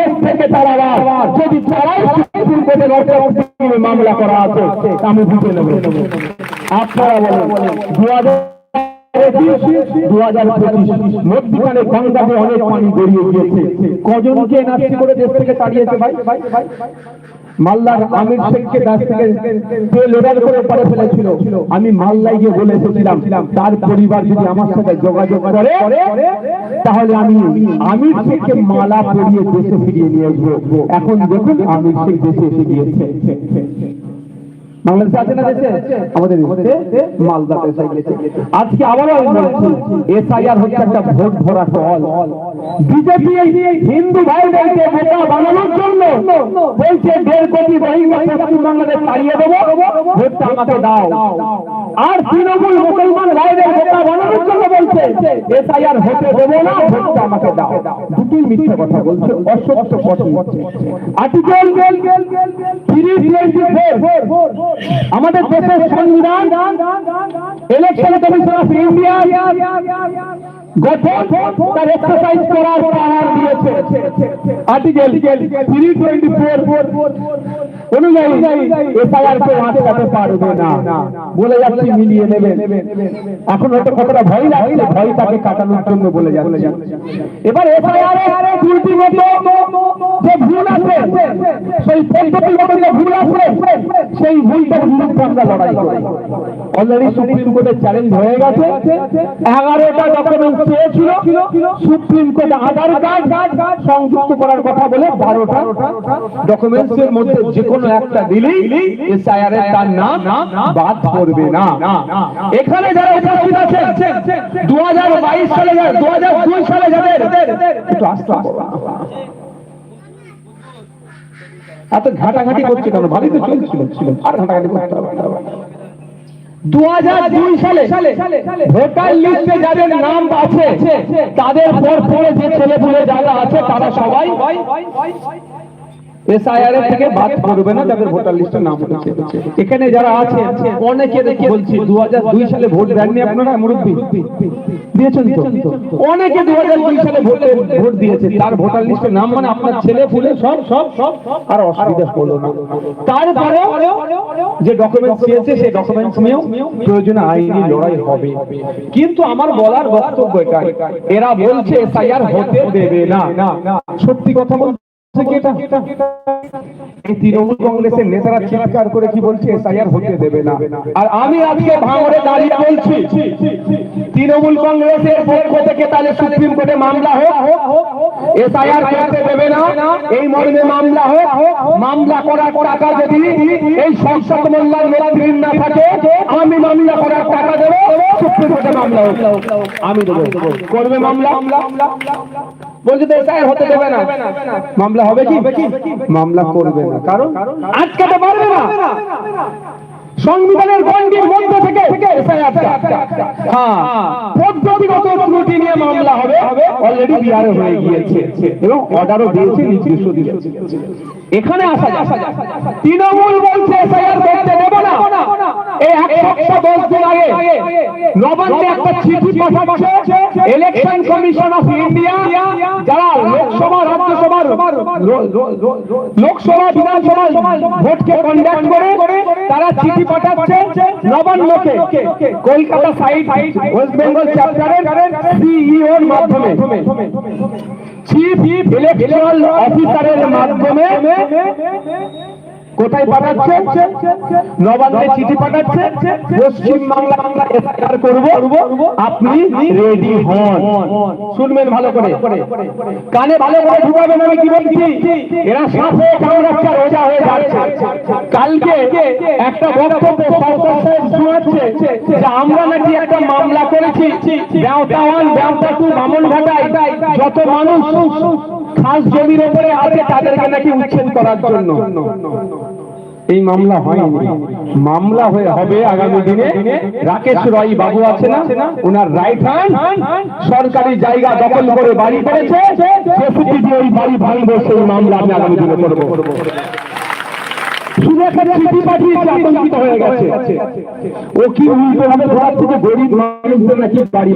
দেশ থেকে তারা যদি তারাই মামলা করা আছে, আমি বুঝে নেব। আপনারা বলেন দু অনেক পানি গড়িয়ে গিয়েছে। কজনকে নাচি করে দেশ থেকে তাড়িয়েছে ভাই? মাল্লার আমির শেখকে কাছ থেকে যে লোডার করে পরে ফেলেছিল। আমি মাল্লাই গিয়ে বলে এসেছিলাম, তার পরিবার যদি আমার সাথে যোগাযোগ করে, তাহলে আমি আমির শেখকে মালা পরিয়ে দেশে ফিরিয়ে নিয়ে আসব। এখন দেখুন আমির শেখ দেশে এসে গিয়েছে। বাংলাদেশে আছে না দেশে? আমাদের দেশে। মালদাতে এসে গিয়েছে আজকে আবারও আমি বলছি এসআইআর হচ্ছে একটা ভোট ভরা বিজেপি এই হিন্দু ভাইদেরকে বানানোর জন্য বলছে দেড় কোটি রোহিঙ্গা পশ্চিমবাংলাদেশ তাড়িয়ে দেবো। ভোটটা আমাকে দাও। আর তৃণমূল মুসলমান ভাইদের কথা বানানোর জন্য বলছে, এসআইআর হতে দেবো না ভোটটা আমাকে দাও। মিথ্যা কথা বলছে, অসত্য কথা আর্টিকেল টোয়েন্টি ফোর, আমাদের দেশের সংবিধান ইলেকশন কমিশন অফ ইন্ডিয়া গঠন, তার এক্সারসাইজ করার দিয়েছে। আর্টিকেল থ্রি টোয়েন্টি ফোর অনুযায়ী এফআইআর কে আটকাতে পারবে না। বলে যাচ্ছি, মিলিয়ে এখন হয়তো কতটা ভয় লাগছে কাটানোর জন্য বলে যাচ্ছে। এবার এফআইআর এর যে ভুল আছে, সেই ভুল আছে, সেই ভুলটার বিরুদ্ধে আমরা লড়াই করি। অলরেডি সুপ্রিম কোর্টে চ্যালেঞ্জ হয়ে গেছে। এগারোটা ডকুমেন্ট চেয়েছিল সুপ্রিম কোর্ট আধার কার্ড সংযুক্ত করার কথা বলে বারোটা ডকুমেন্টস এর মধ্যে যে কোনো একটা তার নাম বাদ করবে না। এখানে যারা উপস্থিত আছেন দু হাজার বাইশ সালে দু হাজার দুই সালে যাদের, একটু আস্তে এত ঘাটাঘাটি করছে কেন? ভালোই তো চলছিল। ছিল আর ঘাটাঘাটি করতে হবে। দু হাজার দুই সালে ভোটার লিস্টে যাদের নাম আছে, তাদের পর পরে যে ছেলেপুলে যারা আছে, তারা সবাই থেকে বাদ করবে না যাদের ভোটার লিস্টে নাম উঠেছে এখানে যারা আছে অনেকে বলছি সালে ভোট দেননি আপনারা, মুরব্বী? দিয়েছেন তো। অনেকে সালে ভোট ভোট দিয়েছে, তার ভোটার লিস্টে নাম মানে আপনার ছেলে, ফুলে, সব সব সব, আর অসুবিধা হলো না। তারপরে যে ডকুমেন্টস দিয়েছে, সেই ডকুমেন্টস নিয়েও প্রয়োজনে আইনি লড়াই হবে। কিন্তু আমার বলার বক্তব্য এরা বলছে এসআইআর হতে দেবে না। সত্যি কথা বলতে তৃণমূল কংগ্রেসের পক্ষ থেকে তাহলে সুপ্রিম কোর্টে মামলা হোক, এসআইআর করতে দেবে না, এই মর্মে মামলা হোক, মামলা করার টাকা যদি এই সংসদ মোল্লার নেত্রীর না থাকে, আমি মামলা করার টাকা দেবো, সুপ্রিম কোর্টে মামলা হোক। আমি করবে মামলা? বলছে তো এসআইআর হতে দেবে না। মামলা হবে কি? মামলা করবে না। কারণ আটকাতে পারবে না। সংবিধানের গণ্ডির মধ্যে থেকে হ্যাঁ। পদ্ধতিগত ত্রুটি নিয়ে মামলা হবে। অলরেডি বিহারে হয়ে গিয়েছে। এবং অর্ডারও দিয়েছে নির্দিষ্ট দিয়েছে। এখানে আসা তৃণমূল বলছে করতে এই এক সপ্তাহ দশ দিন আগে নবান্নে একটা চিঠি পাঠাচ্ছে ইলেকশন কমিশন অফ ইন্ডিয়া যারা লোকসভা রাজ্যসভার লোকসভা বিধানসভা ভোটকে কন্ডাক্ট করে তারা চিঠি পাঠাচ্ছে নবান্নকে কলকাতা সাইড ওয়েস্ট বেঙ্গল চ্যাপ্টারের সিইওর মাধ্যমে। চিফ ইলেকট্রাল অফিসারের মাধ্যমে কোথায় পাঠাচ্ছে? নবান্নে চিঠি পাঠাচ্ছে। পশ্চিম বাংলা বাংলা এফআইআর করব। আপনি রেডি হন। শুনবেন ভালো করে। কানে ভালো করে ঢুকাবেন আমি কি বলছি? এরা সাপে কামড়াচ্ছে আর রোজা হয়ে যাচ্ছে। কালকে একটা বক্তব্য সরকার সাহেব শোনাচ্ছে যে আমরা নাকি একটা মামলা করেছি। ব্যাওতা ওয়ান ব্যাওতা টু মামুন ঘাটায় যত মানুষ খাস জমির উপরে আছে তাদেরকে নাকি উচ্ছেদ করার জন্য। এই মামলা হয়নি। মামলা হয়ে হবে আগামী দিনে। রাকেশ রয় বাবু আছে না? ওনার রাইট হ্যান্ড সরকারি জায়গা দখল করে বাড়ি করেছে। দিয়ে ওই বাড়ি ভাঙবো, সেই মামলা আমি আগামী দিনে করব। ও কি যে গরিব মানুষদের নাকি বাড়ি